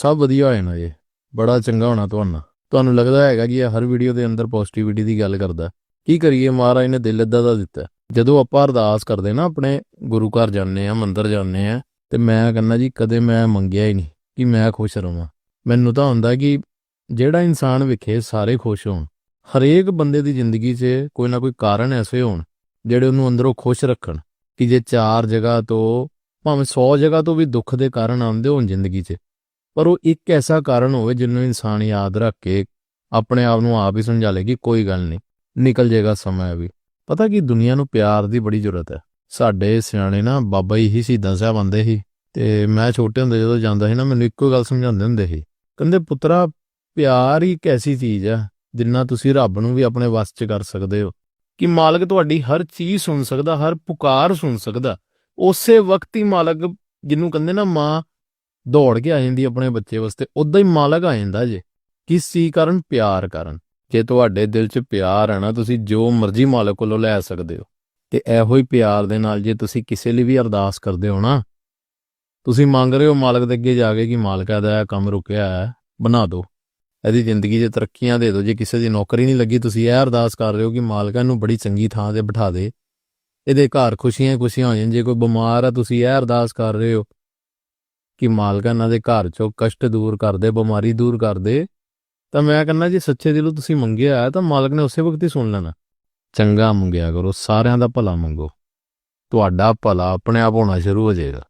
ਸਭ ਵਧੀਆ ਹੋ ਜਾਣਾ ਜੀ ਬੜਾ ਚੰਗਾ ਹੋਣਾ ਤੁਹਾਨੂੰ। ਤੁਹਾਨੂੰ ਲੱਗਦਾ ਹੈਗਾ ਕਿ ਇਹ ਹਰ ਵੀਡੀਓ ਦੇ ਅੰਦਰ ਪੋਜ਼ਿਟਿਵਿਟੀ ਦੀ ਗੱਲ ਕਰਦਾ ਕੀ ਕਰੀਏ, ਮਹਾਰਾਜ ਨੇ ਦਿਲ ਏਦਾਂ ਦਾ ਦਿੱਤਾ ਜਦੋਂ ਆਪਾਂ ਅਰਦਾਸ ਕਰਦੇ ਨਾ, ਆਪਣੇ ਗੁਰੂ ਘਰ ਜਾਂਦੇ ਆ ਮੰਦਰ ਜਾਂਦੇ ਆ ਤੇ ਮੈਂ ਕਹਿੰਦਾ ਜੀ, ਕਦੇ ਮੈਂ ਮੰਗਿਆ ਹੀ ਨਹੀਂ ਕਿ ਮੈਂ ਖੁਸ਼ ਰਵਾਂ। ਮੈਨੂੰ ਤਾਂ ਹੁੰਦਾ ਕਿ ਜਿਹੜਾ ਇਨਸਾਨ ਵਿਖੇ ਸਾਰੇ ਖੁਸ਼ ਹੋਣ, ਹਰੇਕ ਬੰਦੇ ਦੀ ਜ਼ਿੰਦਗੀ 'ਚ ਕੋਈ ਨਾ ਕੋਈ ਕਾਰਨ ਐਸੇ ਹੋਣ, ਜਿਹੜੇ ਉਹਨੂੰ ਅੰਦਰੋਂ ਖੁਸ਼ ਰੱਖਣ ਕਿ ਜੇ ਚਾਰ ਜਗ੍ਹਾ ਤੋਂ, ਭਾਵੇਂ 100 ਜਗ੍ਹਾ ਤੋਂ ਵੀ ਦੁੱਖ ਦੇ ਕਾਰਨ ਆਉਂਦੇ ਹੋਣ ਜ਼ਿੰਦਗੀ 'ਚ ਪਰ ਉਹ ਇੱਕ ਐਸਾ ਕਾਰਨ ਹੋਵੇ ਜਿਹਨੂੰ ਇਨਸਾਨ ਯਾਦ ਰੱਖ ਕੇ ਆਪਣੇ ਆਪ ਨੂੰ ਆਪ ਹੀ ਸਮਝਾ ਲੇ ਕਿ ਕੋਈ ਗੱਲ ਨਹੀਂ, ਨਿਕਲ ਜਾਏਗਾ ਸਮਾਂ ਵੀ। ਪਤਾ ਕੀ, ਦੁਨੀਆ ਨੂੰ ਪਿਆਰ ਦੀ ਬੜੀ ਜ਼ਰੂਰਤ ਹੈ। ਸਾਡੇ ਸਿਆਣੇ ਨਾ ਬਾਬਾ ਹੀ ਸ਼ਹੀਦਾਂ ਸਾਹਿਬ ਆਂਦੇ ਸੀ ਤੇ ਮੈਂ ਛੋਟੇ ਹੁੰਦੇ ਜਦੋਂ ਜਾਂਦਾ ਸੀ ਨਾ, ਮੈਨੂੰ ਇੱਕੋ ਗੱਲ ਸਮਝਾਉਂਦੇ ਹੁੰਦੇ ਸੀ। ਕਹਿੰਦੇ, ਪੁੱਤਰਾ, ਪਿਆਰ ਹੀ ਇੱਕ ਐਸੀ ਚੀਜ਼ ਹੈ ਜਿੰਨਾ ਤੁਸੀਂ ਰੱਬ ਨੂੰ ਵੀ ਆਪਣੇ ਵੱਸ 'ਚ ਕਰ ਸਕਦੇ ਹੋ। ਕਿ ਮਾਲਕ ਤੁਹਾਡੀ ਹਰ ਚੀਜ਼ ਸੁਣ ਸਕਦਾ, ਹਰ ਪੁਕਾਰ ਸੁਣ ਸਕਦਾ। ਉਸੇ ਵਕਤ ਹੀ ਮਾਲਕ, ਜਿਹਨੂੰ ਕਹਿੰਦੇ ਨਾ ਮਾਂ ਦੌੜ ਕੇ ਆ ਜਾਂਦੀ ਆਪਣੇ ਬੱਚੇ ਵਾਸਤੇ ਉਦਾਂ ਹੀ ਮਾਲਕ ਆ ਜਾਂਦਾ ਜੇ, ਕਿਸ ਚੀਜ਼ ਕਾਰਨ ਪਿਆਰ ਕਾਰਨ। ਜੇ ਤੁਹਾਡੇ ਦਿਲ 'ਚ ਪਿਆਰ ਹੈ ਨਾ, ਤੁਸੀਂ ਜੋ ਮਰਜ਼ੀ ਮਾਲਕ ਕੋਲੋਂ ਲੈ ਸਕਦੇ ਹੋ। ਤੇ ਇਹੋ ਹੀ ਪਿਆਰ ਦੇ ਨਾਲ ਜੇ ਤੁਸੀਂ ਕਿਸੇ ਲਈ ਵੀ ਅਰਦਾਸ ਕਰਦੇ ਹੋ ਨਾ, ਤੁਸੀਂ ਮੰਗ ਰਹੇ ਹੋ ਮਾਲਕ ਦੇ ਅੱਗੇ ਜਾ ਕੇ ਕਿ ਮਾਲਕਾ ਦਾ ਇਹ ਕੰਮ ਰੁਕਿਆ ਹੈ, ਬਣਾ ਦਿਓ। ਇਹਦੀ ਜ਼ਿੰਦਗੀ 'ਚ ਤਰੱਕੀਆਂ ਦੇ ਦਿਓ। ਜੇ ਕਿਸੇ ਦੀ ਨੌਕਰੀ ਨਹੀਂ ਲੱਗੀ, ਤੁਸੀਂ ਇਹ ਅਰਦਾਸ ਕਰ ਰਹੇ ਹੋ ਕਿ ਮਾਲਕਾ ਨੂੰ ਬੜੀ ਚੰਗੀ ਥਾਂ ਤੇ ਬਿਠਾ ਦੇ। ਇਹਦੇ ਘਰ ਖੁਸ਼ੀਆਂ ਹੀ ਖੁਸ਼ੀਆਂ ਹੋ ਜਾਣ। ਜੇ ਕੋਈ ਬਿਮਾਰ ਆ, ਤੁਸੀਂ ਇਹ ਅਰਦਾਸ ਕਰ ਰਹੇ ਹੋ ਕਿ ਮਾਲਕਾ ਇਹਨਾਂ ਦੇ ਘਰ ਚੋਂ ਕਸ਼ਟ ਦੂਰ ਕਰ ਦੇ ਬਿਮਾਰੀ ਦੂਰ ਕਰ ਦੇ ਤਾਂ ਮੈਂ ਕਹਿੰਦਾ ਜੀ ਸੱਚੇ ਦਿਲੋਂ ਤੁਸੀਂ ਮੰਗਿਆ ਹੈ, ਤਾਂ ਮਾਲਕ ਨੇ ਉਸੇ ਵਕਤ ਹੀ ਸੁਣ ਲੈਣਾ। ਚੰਗਾ ਮੰਗਿਆ ਕਰੋ, ਸਾਰਿਆਂ ਦਾ ਭਲਾ ਮੰਗੋ। ਤੁਹਾਡਾ ਭਲਾ ਆਪਣੇ ਆਪ ਹੋਣਾ ਸ਼ੁਰੂ ਹੋ ਜਾਏਗਾ।